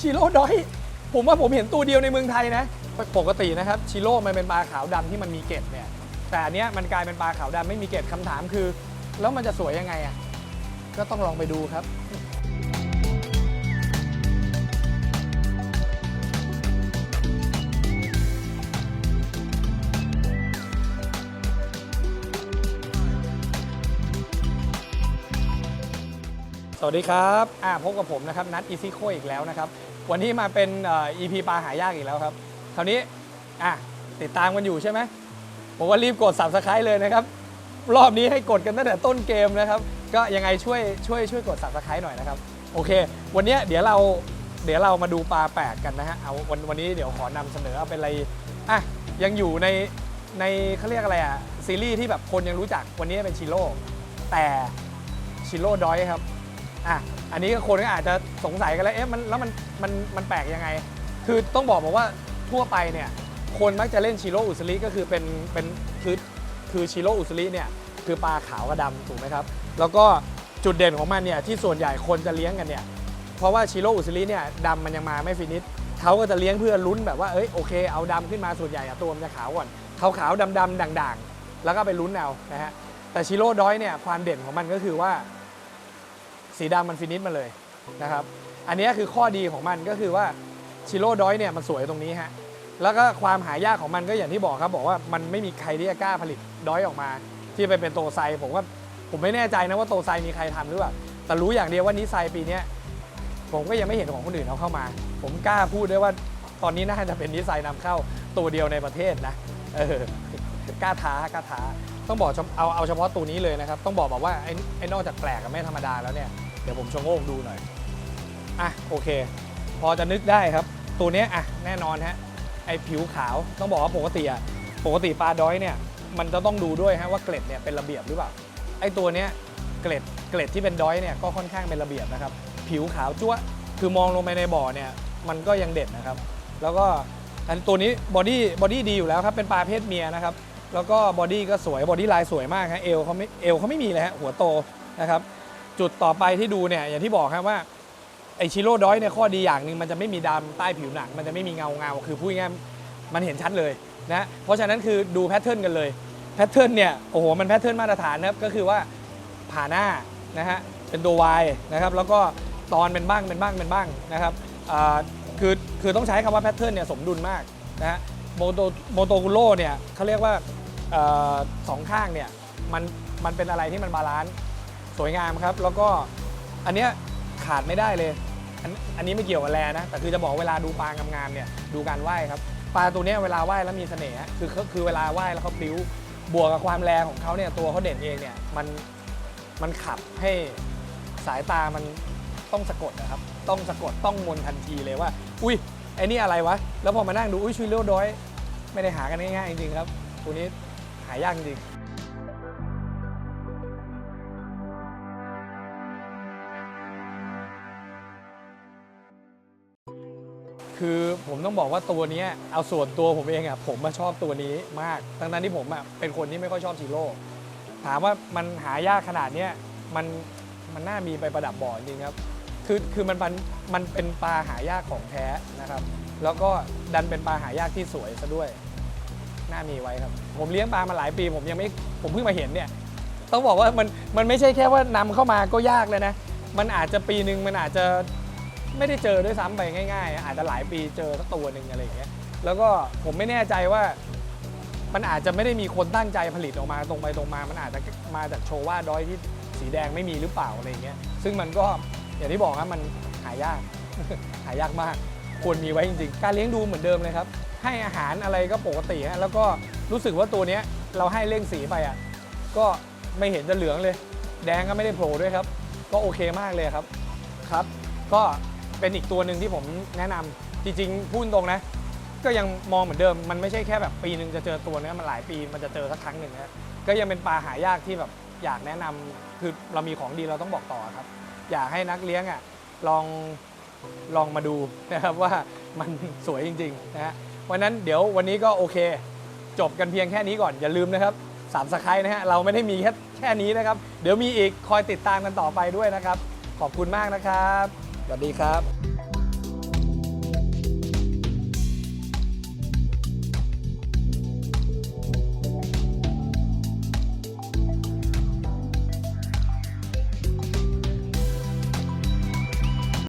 ชิโร่ดอยผมว่าผมเห็นตัวเดียวในเมืองไทยนะ ปกตินะครับชิโร่มันเป็นปลาขาวดำที่มันมีเกล็ดเนี่ยแต่อันเนี้ยมันกลายเป็นปลาขาวดำไม่มีเกล็ดคำถามคือ แล้วมันจะสวยยังไงอะก็ต้องลองไปดูครับ วัสดีครับอ่าพบกับผมนะครับนัดอีซี่โคอีกแล้วนะครับ วันนี้มาเป็นอ่อ EP ปลาหายากอีกแล้วครับ คราวนี้อะติดตามกันอยู่ใช่ไหมผมว่ารีบกด subscribe เลยนะครับ รอบนี้ให้กดกันตั้งแต่ต้นเกมนะครับ ก็ยังไงช่วยช่วยช่วยกด subscribe หน่อยนะครับ โอเค วันนี้เดี๋ยวเราเดี๋ยวเรามาดูปลาแปลกกันนะฮะเอาวันวันนี้เดี๋ยวขอนำเสนอเอาเป็นอะไรอะยังอยู่ในในเขาเรียกอะไรอะซีรีส์ที่แบบคนยังรู้จักวันนี้เป็นชิโร่แต่ชิโร่ดอยครับ อะอันนี้ก็คนก็อาจจะสงสัยกันแล้วเอ๊ะมันแล้วมันมันมันแปลกยังไง คือต้องบอกบอกว่าทั่วไปเนี่ยคนมักจะเล่นชิโร่อุสริก็คือเป็นเป็นคือคือชิโร่อุสริเนี่ยคือปลาขาวกับดำถูกไหมครับ แล้วก็จุดเด่นของมันเนี่ยที่ส่วนใหญ่คนจะเลี้ยงกันเนี่ยเพราะว่าชิโร่อุสริเนี่ยดำมันยังมาไม่ฟินิชเขาก็จะเลี้ยงเพื่อลุ้นแบบว่าเอ้ยโอเคเอาดำขึ้นมาส่วนใหญ่อะตัวมันจะขาวก่อนขาวขาวดำดำด่างด่างๆแล้วก็ไปลุ้นเอานะฮะแต่ชิโร่ดอยเนี่ยความเด่นของมันก็คือว่า สีดำมันฟินิชมาเลยนะครับ อันนี้คือข้อดีของมันก็คือว่าชิโร่ดอยเนี่ยมันสวยตรงนี้ฮะ แล้วก็ความหายากของมันก็อย่างที่บอกครับ บอกว่ามันไม่มีใครที่จะกล้าผลิตดอยออกมา ที่ไปเป็นโตไซผมว่าผมไม่แน่ใจนะว่าโตไซมีใครทำหรือเปล่าแต่รู้อย่างเดียวว่านิไซปีนี้ผมก็ยังไม่เห็นของคนอื่นเอาเข้ามา ผมกล้าพูดได้ว่าตอนนี้น่าจะเป็นนิไซนำเข้าตัวเดียวในประเทศนะ เออกล้าท้ากล้าท้า ต้องบอกเอาเอาเฉพาะตัวนี้เลยนะครับ ต้องบอกแบบว่าไอ้ไอนอกจากแปลกกับไม่ธรรมดาแล้วเนี่ย ดี๋ยวผมชะโงกดูหน่อย อะโอเค พอจะนึกได้ครับ ตัวนี้อะแน่นอนฮะไอผิวขาวต้องบอกว่าปกติอะปกติปลาดอยเนี่ยมันจะต้องดูด้วยฮะว่าเกล็ดเนี่ยเป็นระเบียบหรือเปล่าไอตัวเนี้ยเกล็ดเกล็ดที่เป็นดอยเนี่ยก็ค่อนข้างเป็นระเบียบนะครับ ผิวขาวจั๊วะคือมองลงไปในบ่อเนี่ยมันก็ยังเด่นนะครับ แล้วก็อันตัวนี้บอดี้บอดี้ดีอยู่แล้วครับเป็นปลาเพศเมียนะครับ แล้วก็บอดี้ก็สวยบอดี้ลายสวยมากฮะเอวเขาไม่เอวเขาไม่มีเลยฮะหัวโตนะครับ จุดต่อไปที่ดูเนี่ยอย่างที่บอกครับว่าไอชิโร่ดอยเนี่ยข้อดีอย่างหนึ่งมันจะไม่มีดำใต้ผิวหนัง มันจะไม่มีเงาเงาคือพูดง่ายๆมันเห็นชัดเลยนะเพราะฉะนั้นคือดูแพทเทิร์นกันเลยแพทเทิร์นเนี่ยโอ้โหมันแพทเทิร์นมาตรฐานนะครับก็คือว่าผ่าหน้านะฮะเป็นตัว Y นะครับแล้วก็ตอนเป็นบ้างเป็นบ้างเป็นบ้างนะครับคือคือต้องใช้คำว่าแพทเทิร์นเนี่ยสมดุลมากนะฮะโมโตโมโตกุโร่เนี่ยเขาเรียกว่าสองข้างเนี่ยมันมันเป็นอะไรที่มันบาลานซ์ สวยงามครับ แล้วก็อันเนี้ยขาดไม่ได้เลยอันอันนี้ไม่เกี่ยวกับแลนะ แต่คือจะบอกเวลาดูปลางามๆเนี่ยดูการไหว้ครับ ปลาตัวเนี้ยเวลาไหว้แล้วมีเสน่ห์ฮะคือคือเวลาไหว้แล้วเขาพลิ้ว บวกกับความแรงของเขาเนี่ยตัวเขาเด่นเองเนี่ยมันมันขับให้สายตามันต้องสะกดนะครับ ต้องสะกดต้องมนทันทีเลยว่า อุ้ยไอ้นี่อะไรวะ แล้วพอมานั่งดูอุ้ยชุยเลี้ยวดอย ไม่ได้หากันง่ายๆจริงๆครับตัวนี้หายากจริง คือผมต้องบอกว่าตัวนี้เอาส่วนตัวผมเองอะผมมาชอบตัวนี้มากทั้งนั้นที่ผมอะเป็นคนที่ไม่ค่อยชอบชิโร่ถามว่ามันหายากขนาดเนี้ยมันมันน่ามีไปประดับบ่อจริงครับคือคือมันมันมันเป็นปลาหายากของแท้นะครับ แล้วก็ดันเป็นปลาหายากที่สวยซะด้วยน่ามีไว้ครับ ผมเลี้ยงปลามาหลายปี ผมยังไม่ผมเพิ่งมาเห็นเนี่ยต้องบอกว่ามันมันไม่ใช่แค่ว่านำเข้ามาก็ยากเลยนะ มันอาจจะปีหนึ่งมันอาจจะ ไม่ได้เจอด้วยซ้ำไปง่ายๆ อาจจะหลายปีเจอสักตัวหนึ่งอะไรอย่างเงี้ยแล้วก็ผมไม่แน่ใจว่ามันอาจจะไม่ได้มีคนตั้งใจผลิตออกมาตรงไปตรงมา มันอาจจะมาจากโชว่าดอยที่สีแดงไม่มีหรือเปล่าอะไรอย่างเงี้ยซึ่งมันก็อย่างที่บอกครับมันหายากหายากมากควรมีไว้จริงๆ การเลี้ยงดูเหมือนเดิมเลยครับ ให้อาหารอะไรก็ปกติฮะแล้วก็รู้สึกว่าตัวเนี้ยเราให้เร่งสีไปอะก็ไม่เห็นจะเหลืองเลย แดงก็ไม่ได้โผล่ด้วยครับ ก็โอเคมากเลยครับครับ ก็ เป็นอีกตัวหนึ่งที่ผมแนะนำจริงๆพูดตรงนะ ก็ยังมองเหมือนเดิมมันไม่ใช่แค่แบบปีหนึ่งจะเจอตัวเนี้มันหลายปีมันจะเจอสักครั้งหนึ่งนะก็ยังเป็นปลาหายากที่แบบอยากแนะนำคือเรามีของดีเราต้องบอกต่อครับ อยากให้นักเลี้ยงอะลองลองมาดูนะครับว่ามันสวยจริงๆนะฮะวันนั้นเดี๋ยววันนี้ก็โอเค จบกันเพียงแค่นี้ก่อนอย่าลืมนะครับสามสไครนะฮะเราไม่ได้มีแค่แค่นี้นะครับ เดี๋ยวมีอีกคอยติดตามกันต่อไปด้วยนะครับ ขอบคุณมากนะครับ สวัสดีครับ